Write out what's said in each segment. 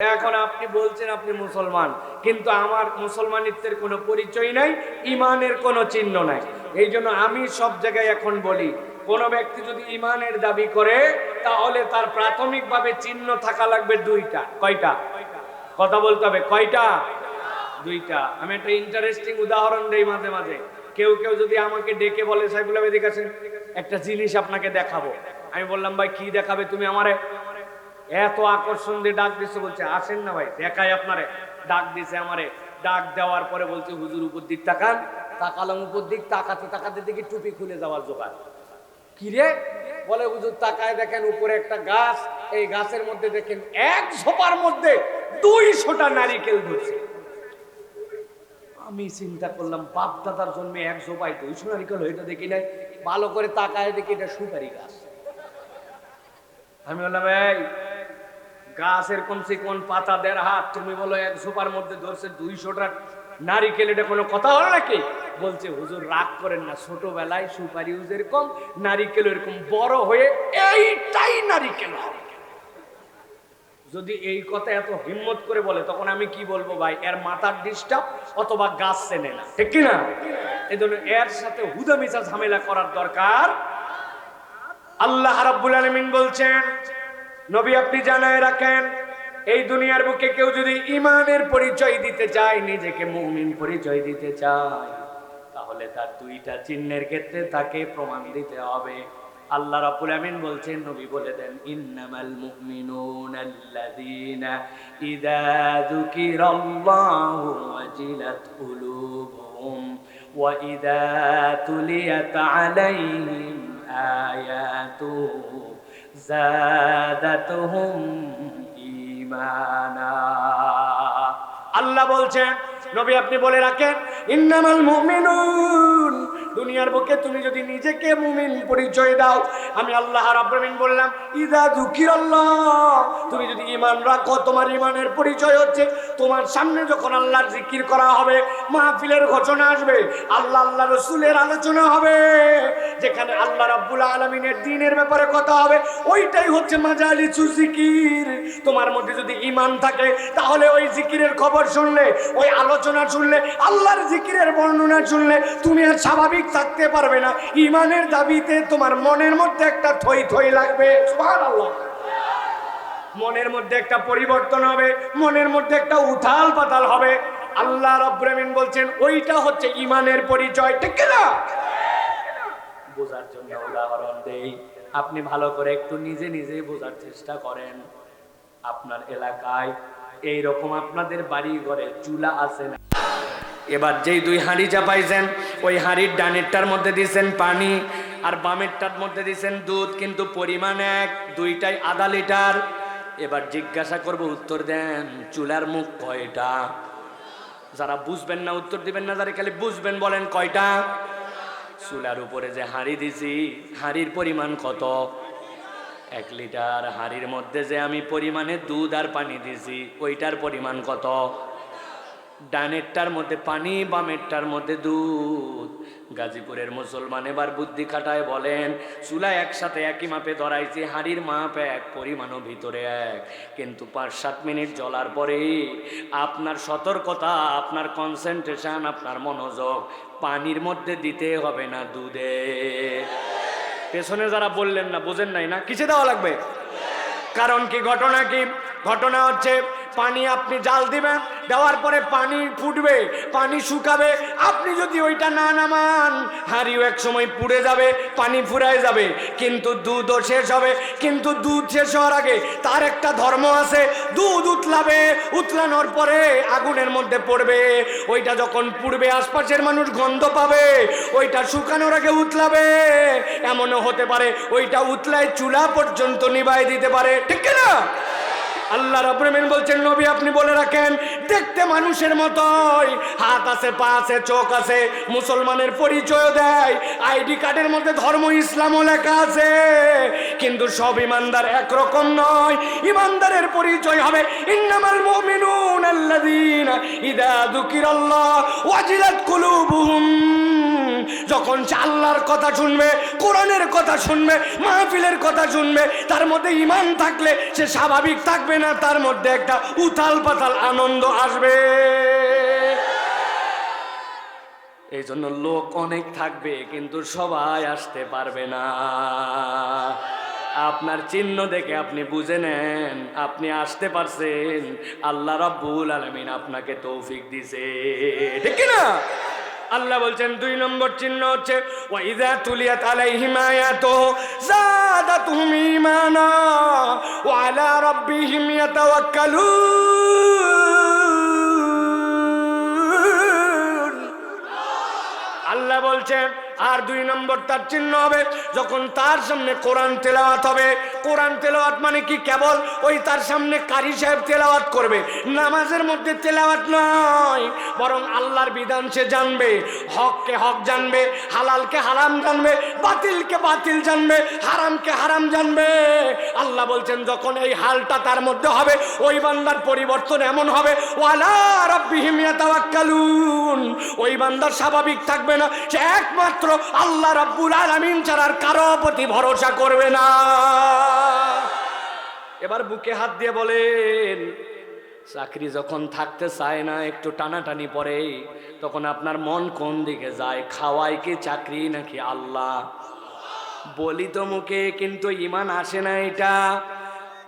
এখন আপনি বলছেন আপনি মুসলমান, কিন্তু আমার মুসলমানিত্বের কোনো পরিচয় নাই, ইমানের কোনো চিহ্ন নাই। এই জন্য আমি সব জায়গায় এখন বলি, কোন ব্যক্তি যদি ইমানের দাবি করে, তাহলে তার প্রাথমিকভাবে চিহ্ন থাকা লাগবে দুইটা। কয়টা? কথা বলতে হবে, কয়টা? দুইটা। আমি একটা ইন্টারেস্টিং উদাহরণ দেই মাঝে মাঝে। কেউ কেউ যদি আমাকে ডেকে বলে, সাইফুল আহমেদ কাছে, একটা জিনিস আপনাকে দেখাবো। আমি বললাম, ভাই, কি দেখাবে তুমি আমারে? এত আকর্ষণ দিয়ে ডাক দিছে বলছে, আসেন না ভাই, দেখাই আপনারে। ডাক দিছে আমারে। ডাক দেওয়ার পরে বলছে, হুজুর, উপর দিক তাকান। তাকালাম, উপর দিক তাকাতে তাকাতে দেখি টুপি খুলে যাওয়ার জোগাড়। কিরে বলে, হুজুর, তাকায় দেখেন উপরে একটা গাছ। এই গাছের মধ্যে দেখেন এক ঝোপার মধ্যে দুইশোটা নারিকেল ধরছে। আমি চিন্তা করলাম, বাপ দাদার জন্মে এক ঝোপায় দুইশো নারিকেল এটা দেখি নাই। ভালো করে তাকায় দেখি এটা সুপারি গাছ। আমি বললাম, এই গাছের কমসে কোন পাতা দেড় হাত। তুমি বলো, এক ঝোপার মধ্যে ধরছে দুইশোটা নারিকেল এটা কোনো কথা হলো নাকি? বলছে, হুজুর, রাগ করেন না, ছোটবেলায় সুপারি উজ এরকম নারিকেল এরকম বড় হয়ে এইটাই নারিকেল যদি এই কথা এত হিম্মত করে বলে, তখন আমি কি বলব ভাই? এর মাথার ডিস্টার্ব অথবা গাছ চেনে না। ঠিক কি না এই জন্য এর সাথে হুদা মিশা ঝামেলা করার দরকার। আল্লাহ রাব্বুল আলামিন বলছেন নবী আপনি জানায় রাখেন, এই দুনিয়ার বুকে কেউ যদি ইমানের পরিচয় দিতে চায়, নিজেকে মুমিন পরিচয় দিতে চায়, তাহলে তার দুইটা চিহ্নের ক্ষেত্রে তাকে প্রমাণ দিতে হবে। আল্লাহ রাব্বুল আমিন বলছেন, নবী বলে দেন, ইন্নামাল মুমিনুনা আল্লাযীনা ইযা যুকিরাল্লাহু ওয়াজিলাত কুলুবুহুম ওয়া ইযা তুলিয়াত আলাইহিম আয়াতুহু জাদাতুহুম ঈমানা। আল্লাহ বলছেন, নবী আপনি বলে রাখেন, ইন্নামাল মুমিনুন। দুনিয়ার বুকে তুমি যদি নিজেকে মুমিন পরিচয় দাও, আমি আল্লাহ রাব্বুল বললাম, ইদা যুকিরাল্লাহ। তুমি যদি ঈমান রাখো, তোমার ঈমানের পরিচয় হচ্ছে, তোমার সামনে যখন আল্লাহর জিকির করা হবে, মাহফিলের ঘোষণা আসবে, আল্লাহ আল্লাহ রসুলের আলোচনা হবে। যেখানে আল্লাহ রাব্বুল আলামিনের দিনের ব্যাপারে কথা হবে, ওইটাই হচ্ছে মাজালিসু জিকির। তোমার মধ্যে যদি ঈমান থাকে, তাহলে ওই জিকিরের খবর শুনলে, ওই আলোচনা শুনলে, আল্লাহর জিকিরের বর্ণনা শুনলে, তুমি আর স্বাভাবিক থাকতে পারবে না। ঈমানের দাবিতে তোমার মনের মধ্যে একটা থই থই লাগবে। মনের মধ্যে একটা পরিবর্তন হবে, মনের মধ্যে একটা উথাল পাতাল হবে। আল্লাহ রব্রামিন বলছেন, ওইটা হচ্ছে ইমানের পরিচয়, ঠিক না বোঝার জন্য উদাহরণ দেই। আপনি ভালো করে একটু নিজে নিজে বোঝার চেষ্টা করেন। আপনার এলাকায় এই রকম আপনাদের বাড়ি ঘরে চুলা আছে না? এবার যেই দুই হাঁড়ি চাপাইছেন, ওই হাঁড়ির ডানেরটার মধ্যে দিয়েছেন পানি আর বামেরটার মধ্যে দিয়েছেন দুধ, কিন্তু পরিমাণ এক, দুইটাই আধা লিটার। এবার জিজ্ঞাসা করব, উত্তর দেন, চুলার মুখ কয়টা? যারা বুঝবেন না, উত্তর দিবেন না, যারা খালি বুঝবেন বলেন কয়টা? চুলার উপরে যে হাঁড়ি দিছি, হাঁড়ির পরিমাণ কত? এক লিটার হাঁড়ির মধ্যে যে আমি পরিমাণে দুধ আর পানি দিছি, ওইটার পরিমাণ কত? ডানেরটার মধ্যে পানি, বামেরটার মধ্যে দুধ। গাজীপুরের মুসলমান এবার বুদ্ধি খাটায় বলেন চুলা একসাথে একই মাপে ধরাইছে, হাড়ির মাপ এক, পরিমাণও ভিতরে এক। কিন্তু পাঁচ, সাত মিনিট জ্বলার পরে আপনার সতর্কতা, আপনার কনসেন্ট্রেশন আপনার মনোযোগ পানির মধ্যে দিতে হবে না দুধে। পেছনে যারা বললেন না, বোঝেন নাই না? কিসে দেওয়া লাগবে? কারণ কি, ঘটনা কি? ঘটনা হচ্ছে পানি আপনি জাল দিবেন, দেওয়ার পরে পানি ফুটবে, পানি শুকাবে। আপনি যদি ওইটা না নামান, হাঁড়িও এক সময় পুড়ে যাবে, পানি ফুরায় যাবে। কিন্তু দুধও শেষ হবে, কিন্তু দুধ শেষ হওয়ার আগে তার একটা ধর্ম আছে, দুধ উতলাবে, উতলানোর পরে আগুনের মধ্যে পড়বে। ওইটা যখন পুড়বে, আশপাশের মানুষ গন্ধ পাবে, ওইটা শুকানোর আগে উতলাবে। এমনও হতে পারে, ওইটা উতলায় চুলা পর্যন্ত নিবাই দিতে পারে। ঠিক না আল্লাহ রব্রমিন বলছেন, নবী আপনি বলে রাখেন, দেখতে মানুষের মতোই। হাত আছে, পা আছে, চোখ আছে, মুসলমানের পরিচয় দেয়। আইডি কার্ডের মধ্যে ধর্ম, ইসলামও লেখা আছে। কিন্তু সব ইমানদার একরকম নয়। ইমানদারের পরিচয় হবে, ইন্নামাল মুমিনুন আল্লাযীনা ইদা যুকিরাল্লাহ ওয়াজিলাত কুলুবুহুম। যখন সে আল্লাহর কথা শুনবে, কোরআনের কথা শুনবে, মাহফিলের কথা শুনবে, তার মধ্যে ইমান থাকলে সে স্বাভাবিক থাকবে না, তার মধ্যে একটা উথাল পাতাল আনন্দ আসবে। এই জন্য লোক অনেক থাকবে, কিন্তু সবাই আসতে পারবে না। আপনার চিহ্ন দেখে আপনি বুঝে নেন, আপনি আসতে পারছেন। আল্লাহ রাব্বুল আলামিন আপনাকে তৌফিক দিছে। ঠিক না আল্লাহ বলছেন, দুই নম্বর চিহ্ন হচ্ছে ওয়াইদা তুলিয়াত আলাইহিম আয়াতু তুমি ঈমানা ওয়া আলা রাব্বিহিম ইয়াতাওয়াক্কালুন। আল্লাহ বলছেন আর দুই নম্বর তার চিহ্ন হবে, যখন তার সামনে কোরআন তেলাওয়াত হবে। কোরআন তেলাওয়াত মানে কি? কেবল ওই তার সামনে কারি সাহেব তেলাওয়াত করবে। নামাজের মধ্যে তেলাওয়াত নয়, বরং আল্লাহর বিধান সে জানবে। হককে হক জানবে, হালালকে হারাম জানবে, বাতিলকে বাতিল জানবে, হারামকে হারাম জানবে। আল্লাহ বলছেন, যখন এই হালটা তার মধ্যে হবে, ওই বান্দার পরিবর্তন এমন হবে, ওয়ালা রাব্বিহিম ইয়াতাওয়াক্কালুন। ওই বান্দার স্বাভাবিক থাকবে না, সে একমাত্র আল্লাহ রাব্বুল আলামিন ছাড়া আর কারও প্রতি ভরসা করবে না। এবার বুকে হাত দিয়ে বলেন, চাকরি যখন থাকতে চায় না, একটু টানাটানি পরে, তখন আপনার মন কোন দিকে যায়? খাওয়াই কি চাকরি নাকি আল্লাহ? বলি তো মুখে, কিন্তু ইমান আসে না এটা।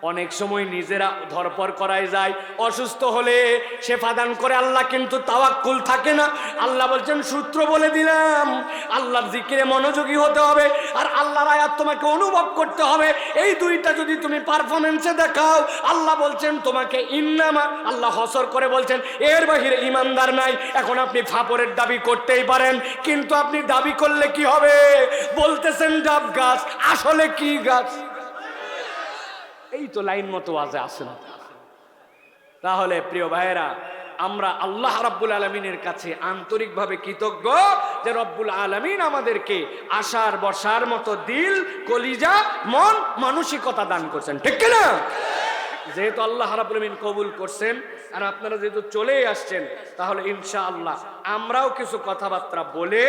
অনেক সময় নিজেরা ধরপর করাই যায়। অসুস্থ হলে সে ফাদান করে আল্লাহ, কিন্তু তাওয়াক্কুল থাকে না। আল্লাহ বলছেন, সূত্র বলে দিলাম, আল্লাহর জিকিরে মনোযোগী হতে হবে, আর আল্লাহর আয়াত তোমাকে অনুভব করতে হবে। এই দুইটা যদি তুমি পারফরমেন্সে দেখাও, আল্লাহ বলছেন তোমাকে ইন্নামা, আল্লাহ হসর করে বলছেন, এর বাহিরে ইমানদার নাই। এখন আপনি ফাপরের দাবি করতেই পারেন, কিন্তু আপনি দাবি করলে কি হবে? বলতেছেন ডাব গাছ, আসলে কি গাছ? এই তো লাইন মতো আজে আসে না। তাহলে প্রিয় ভাইয়েরা, আমরা আল্লাহ রাব্বুল আলমিনের কাছে আন্তরিকভাবে কৃতজ্ঞ যে রব্বুল আলমিন আমাদেরকে আশার বসার মতো দিল, কলিজা, মন, মানসিকতা দান করছেন। ঠিক কিনা? যেহেতু আল্লাহ রাব্বুল আলমিন কবুল করছেন, আর আপনারা যেহেতু চলে আসছেন, তাহলে ইনশাআল্লাহ আমরাও কিছু কথাবার্তা বলে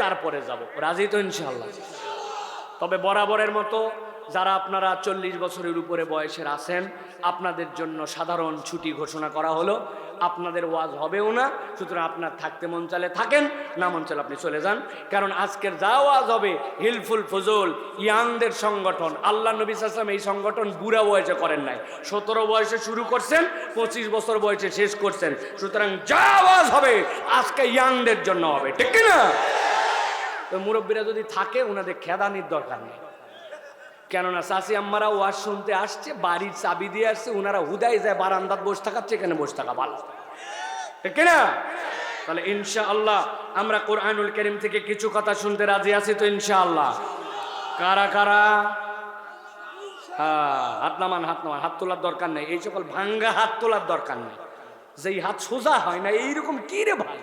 তারপরে যাব। রাজি তো ইনশাআল্লাহ? তবে বরাবরের মতো যারা আপনারা চল্লিশ বছরের উপরে বয়সের আছেন, আপনাদের জন্য সাধারণ ছুটি ঘোষণা করা হলো। আপনাদের ওয়াজ হবেও না, সুতরাং আপনার থাকতে মন চালে থাকেন, না মন চালে আপনি চলে যান। কারণ আজকের যা ওয়াজ হবে, হিলফুল ফজল ইয়াংদের সংগঠন, আল্লাহ নবী আসলাম এই সংগঠন বুড়া বয়সে করেন নাই। সতেরো বয়সে শুরু করছেন, পঁচিশ বছর বয়সে শেষ করছেন। সুতরাং যা ওয়াজ হবে, আজকে ইয়াংদের জন্য হবে। ঠিক না তো মুরব্বীরা যদি থাকে, ওনাদের খেদানির দরকার নেই। কেননা চাষি আম্মারা ওয়াজ শুনতে আসছে, বাড়ির চাবি দিয়ে আসছে ওনারা হুদায় যায়, বারান্দাত বসে থাকাচ্ছে, এখানে বসে থাকা ভালো। ঠিক না তাহলে ইনশা আল্লাহ আমরা কোরআনুল করিম থেকে কিছু কথা শুনতে রাজি আছি তো ইনশা আল্লাহ কারা কারা? হ্যাঁ হাত নামান হাত নামান, হাত তোলার দরকার নেই। এই সকল ভাঙ্গা হাত তোলার দরকার নেই। যেই হাত সোজা হয় না, এইরকম কি রে ভাই?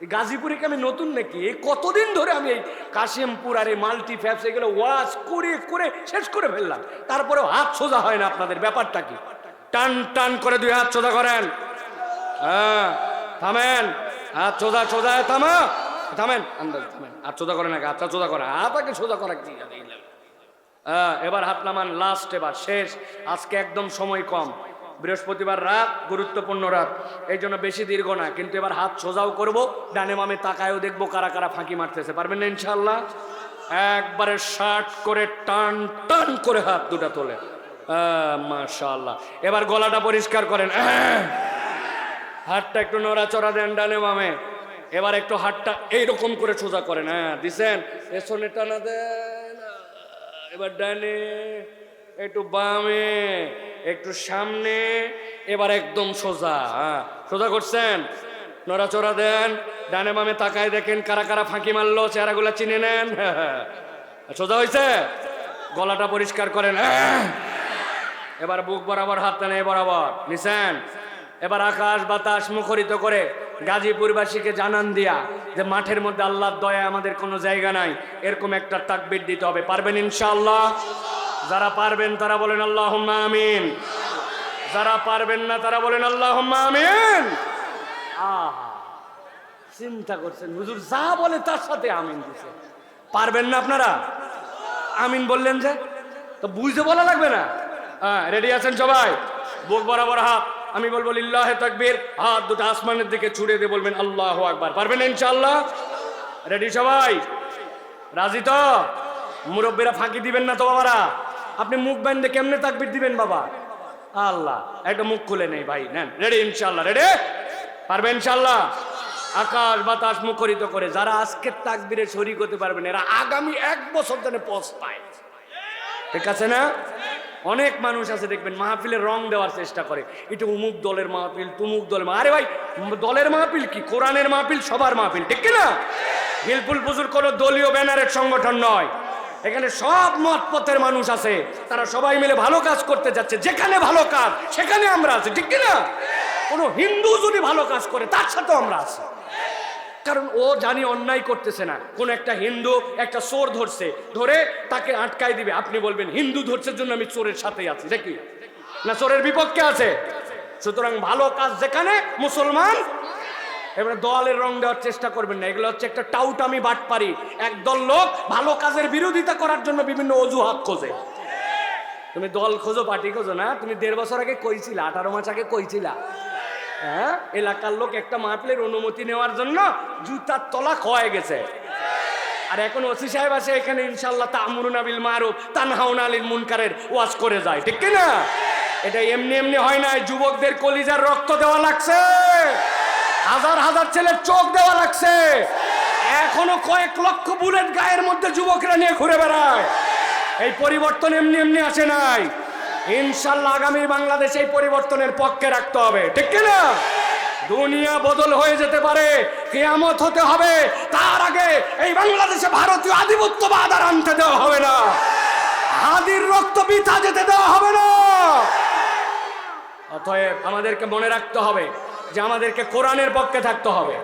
গাজীপুরে কি আমি নতুন নাকি? এই কতদিন ধরে আমি এই কাশিমপুর আর এই মাল্টি ফ্যাপস এগুলো ওয়াশ করে করে, শেষ করে ফেললাম। তারপরে হাত সোজা হয় না আপনাদের, ব্যাপারটা কি? টান টান করে দুই হাত সোজা করেন। হ্যাঁ থামেন। হাত সোজা সোজা, থামা। থামেন, আন্দাজ, থামেন। হাত সোজা করে না হাতটা সোজা করে হাত আগে সোজা করা কি হ্যাঁ এবার হাত নামান লাস্ট এবার, শেষ। আজকে একদম সময় কম। বৃহস্পতিবার রাত, গুরুত্বপূর্ণ রাত। এই জন্য বেশি দীর্ঘ না, কিন্তু এবার হাত সোজাও করব। ডানে মামে তাকায়ও দেখব কারা কারা ফাঁকি মারতেছে। পারবেন না ইনশাল্লাহ একবারে শার্ট করে টান টান করে হাত দুটা তোলে। মাশাল্লাহ এবার গলাটা পরিষ্কার করেন! হাতটা একটু নড়াচড়া দেন ডানে মামে এবার একটু হাতটা এইরকম করে সোজা করেন। হ্যাঁ দিছেন? পেছনে টানা দেন। এবার ডানে, একটু বামে। একটু সামনে, এবার একদম সোজা হ্যাঁ। সোজা করছেন? নড়াচড়া দেন। ডানে বামে তাকায় দেখেন কারা কারা ফাঁকি মারলো, চেহারাগুলো চিনে নেন। সোজা হয়েছে গলাটা পরিষ্কার করেন। এবার বুক বরাবর হাত টানে বরাবর নিছেন? এবার আকাশ বাতাস মুখরিত করে গাজীপুরবাসীকে জানান দিয়া যে মাঠের মধ্যে আল্লাহর দয়া আমাদের কোনো জায়গা নাই, এরকম একটা তাকবির দিতে হবে। পারবেন ইনশাআল্লাহ? যারা পারবেন তারা বলেন আল্লাহ আমিন। যারা পারবেন না তারা বলেন আল্লাহ আমিন। আহা, চিন্তা করছেন, হুজুর যা বলে তার সাথে আমিন দিছে। পারবেন না আপনারা? আমিন বললেন যে, তো বুঝতে বলা লাগবে না? হ্যাঁ রেডি আছেন সবাই? বুক বরাবর হাত, আমি বলব লিল্লাহে তাকবীর, হাত দুটো আসমানের দিকে ছুড়ে দিয়ে বলবেন আল্লাহু আকবার। পারবেন ইনশাআল্লাহ? রেডি সবাই? রাজি তো? মুরব্বীরা ফাঁকি দিবেন না তো বাবারা? আপনি মুখ বান্ধে কেমনে তাকবির দিবেন বাবা? আল্লাহ, একটা মুখ খুলে নেই ভাই, নেন রেডি ইনশাল্লাহ রেডি পারবেন ইনশাল্লাহ আকাশ বাতাস মুখরিত করে, যারা আজকে তাকবিরে শরিক হতে পারবেন, এরা আগামী এক বছর ধরে পস্তায় ঠিক আছে না? অনেক মানুষ আছে, দেখবেন, মাহফিলের রং দেওয়ার চেষ্টা করে। এটা উমুক দলের মাহফিল, তুমুক দলের আরে ভাই, দলের মাহফিল কি? কোরআনের মাহফিল, সবার মাহফিল, ঠিক কি না? হিলফুল পুজুর কোনো দলীয় ব্যানারের সংগঠন নয়। এখানে সব মত পথের মানুষ আছে। তারা সবাই মিলে ভালো কাজ করতে যাচ্ছে। যেখানে ভালো কাজ, সেখানে আমরা আছি। ঠিক কি না কোনো হিন্দু যদি ভালো কাজ করে, তার সাথেও আমরা আছি। কারণ ও জানি অন্যায় করতেছে না। কোন একটা হিন্দু একটা চোর ধরছে। ধরে তাকে আটকাই দিবে। আপনি বলবেন, হিন্দু ধরছে জন্য আমি চোরের সাথেই আছি। দেখি। না, চোরের বিপক্ষে আছে। সুতরাং ভালো কাজ যেখানে, মুসলমান এবারে দলের রং দেওয়ার চেষ্টা করবেন না। এগুলো হচ্ছে একটা টাউটামি বাট পারি একদল লোক ভালো কাজের বিরোধিতা করার জন্য বিভিন্ন অজুহাত খোঁজে। তুমি দল খোঁজো, পার্টি খোঁজো না। তুমি দেড় বছর আগে কইছিলা, আঠারো মাস আগে কইছিলা। হ্যাঁ? এলাকার লোক একটা মাহফিলের অনুমতি নেওয়ার জন্য জুতার তলা খোয়াই গেছে। আর এখন ওসি সাহেব আছে এখানে ইনশাল্লাহ তামরুন আবিল মারুফ, তানহাউন আলীর মুনকারের ওয়াজ করে যায়। ঠিক কি না এটা এমনি এমনি হয় না যুবকদের কলিজার রক্ত দেওয়া লাগছে। হাজার হাজার ছেলের চোখ দেওয়া লাগছে। এখনও কয়েক লক্ষ বুলেট গায়ের মধ্যে যুবকরা নিয়ে ঘুরে বেড়ায়। এই পরিবর্তন এমনি এমনি আসে নাই। ইনশাল্লাহ আগামী বাংলাদেশ এই পরিবর্তনের পক্ষে রাখতে হবে। ঠিক কি না দুনিয়া বদল হয়ে যেতে পারে, কেয়ামত হতে হবে। তার আগে এই বাংলাদেশে ভারতীয় আধিপত্যবাদ আর আনতে দেওয়া হবে না। হাদির রক্ত বৃথা যেতে দেওয়া হবে না। অতএব আমাদেরকে মনে রাখতে হবে যে আমাদেরকে কোরআনের পক্ষে থাকতে হবে।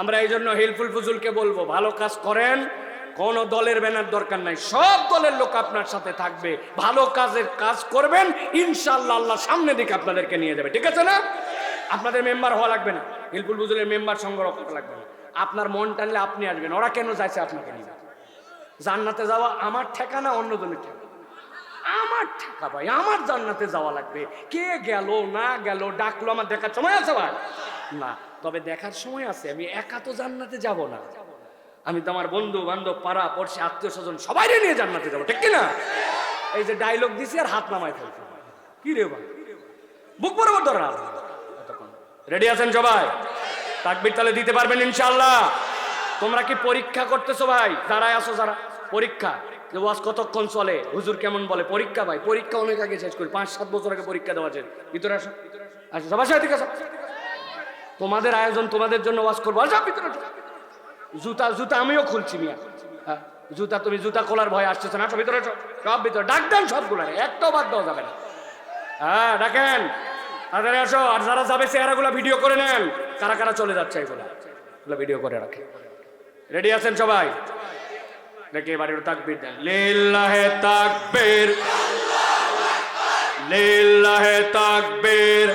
আমরা এই জন্য হিলফুল ফুজুলকে বলব, ভালো কাজ করেন, কোন দলের ব্যানার দরকার নাই, সব দলের লোক আপনার সাথে থাকবে, ভালো কাজের কাজ করবেন ইনশাল্লাহ আল্লাহ সামনে দিকে আপনাদেরকে নিয়ে যাবে, ঠিক আছে না? আপনাদের মেম্বার হওয়া লাগবে না, হিলফুল ফুজুলের মেম্বার সংগ্রহ করা লাগবে না। আপনার মন টানলে আপনি আসবেন, ওরা কেন যাইছে আপনাকে নিয়ে জান্নাতে যাওয়া আমার ঠেকানা, অন্যজনের ঠেকা আমার ঠেকা ভাই, আমার জান্নাতে যাওয়া লাগবে। কে গেল, না গেল, ডাকলো, আমার দেখার সময় আছে ভাই? না, তবে দেখার সময় আছে, আমি একা তো জান্নাতে যাব না। আমি তো আমার বন্ধু বান্ধব পাড়া, পড়শি আত্মীয় স্বজন সবাই নিয়ে জান্নাতে যাব, ঠিক না এই যে ডায়লগ দিছি আর হাত নামায় ফেলছি। কি রে ভাই? বুক বরাবর ধরা। রেডি আছেন সবাই? তাকবির তাহলে দিতে পারবেন ইনশাল্লাহ তোমরা কি পরীক্ষা করতেছো ভাই? দাঁড়ায় আসো যারা, পরীক্ষা। যে ওয়াজ কতক্ষণ চলে? হুজুর কেমন বলে? পরীক্ষা ভাই পরীক্ষা অনেক আগে শেষ করি পাঁচ সাত বছর আগে পরীক্ষা দেওয়া যায় ভিতরে আসো। আসো সবাই সাথে ঠিক আছে তোমাদের আয়োজন তোমাদের জন্য ওয়াজ করব। আসো ভিতরে। জুতা জুতা আমিও খুলছি মিয়া। হ্যাঁ, জুতা তুমি জুতা খোলার ভয় আসতেছো না আসো ভিতরে আসো। সব ভিতরে ডাক দেন সবগুলো একটাও বাদ দেওয়া যাবে না। হ্যাঁ ডাকেন। তাড়াতাড়ি আসো আর যারা যাবে চেহারাগুলো ভিডিও করে নেন। কারা কারা চলে যাচ্ছে এগুলো? ভিডিও করে রাখে। রেডি আছেন সবাই? দেখি এবার তাকবীর দেন। লিল্লাহে তাকবীর। লিল্লাহে তাকবীর।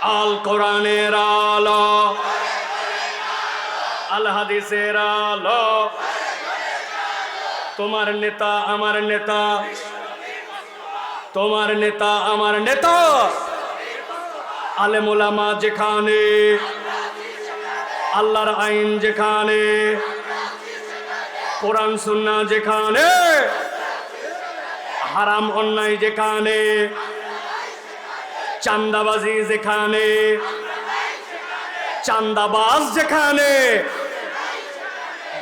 আল কোরআনের আলো। আল হাদিসের আলো। তোমার নেতা আমার নেতা। তোমার নেতা আমার নেতা। আলেমুলামা যেখানে। আল্লাহর আইন যেখানে। কোরআন সুন্না যেখানে, হারাম অন্যায় যেখানে, চান্দাবাজি যেখানে, চান্দাবাজ যেখানে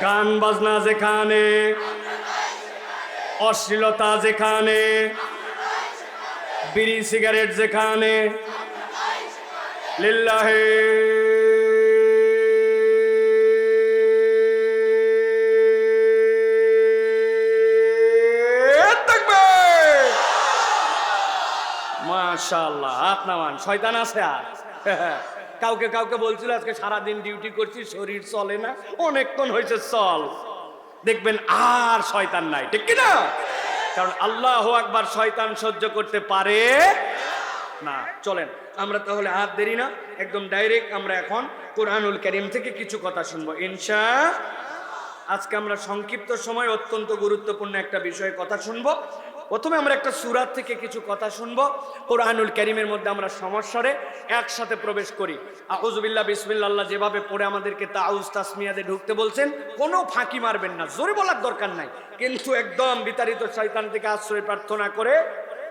গান বাজনা যেখানে, অশ্লীলতা যেখানে, বিড়ি সিগারেট যেখানে, লিল্লাহে মাশাল্লাহ হাত নামান, শয়তান আছে আর। কাউকে কাউকে বলছিল, আজকে সারাদিন ডিউটি করছি শরীর চলে না। অনেকক্ষণ হয়েছে, চল। দেখবেন আর শয়তান নাই, ঠিক কি না কারণ আল্লাহ একবার শয়তান সহ্য করতে পারে না। চলেন, আমরা তাহলে হাত দেরি না, একদম ডাইরেক্ট আমরা এখন কোরআনুল করিম থেকে কিছু কথা শুনব, ইনশা আজকে আমরা সংক্ষিপ্ত সময় অত্যন্ত গুরুত্বপূর্ণ একটা বিষয়ে কথা শুনব। প্রথমে আমরা একটা সুরাত থেকে কিছু কথা শুনব। কোরআনুল করিমের মধ্যে আমরা সমস্যারে একসাথে প্রবেশ করি। আউজবিল্লা বিসমিল্লা যেভাবে পড়ে আমাদেরকে তাউজ, তাসমিয়াতে ঢুকতে বলছেন, কোনো ফাঁকি মারবেন না। জোরে বলার দরকার নাই। কিন্তু একদম বিতাড়িত শয়তান থেকে আশ্রয় প্রার্থনা করে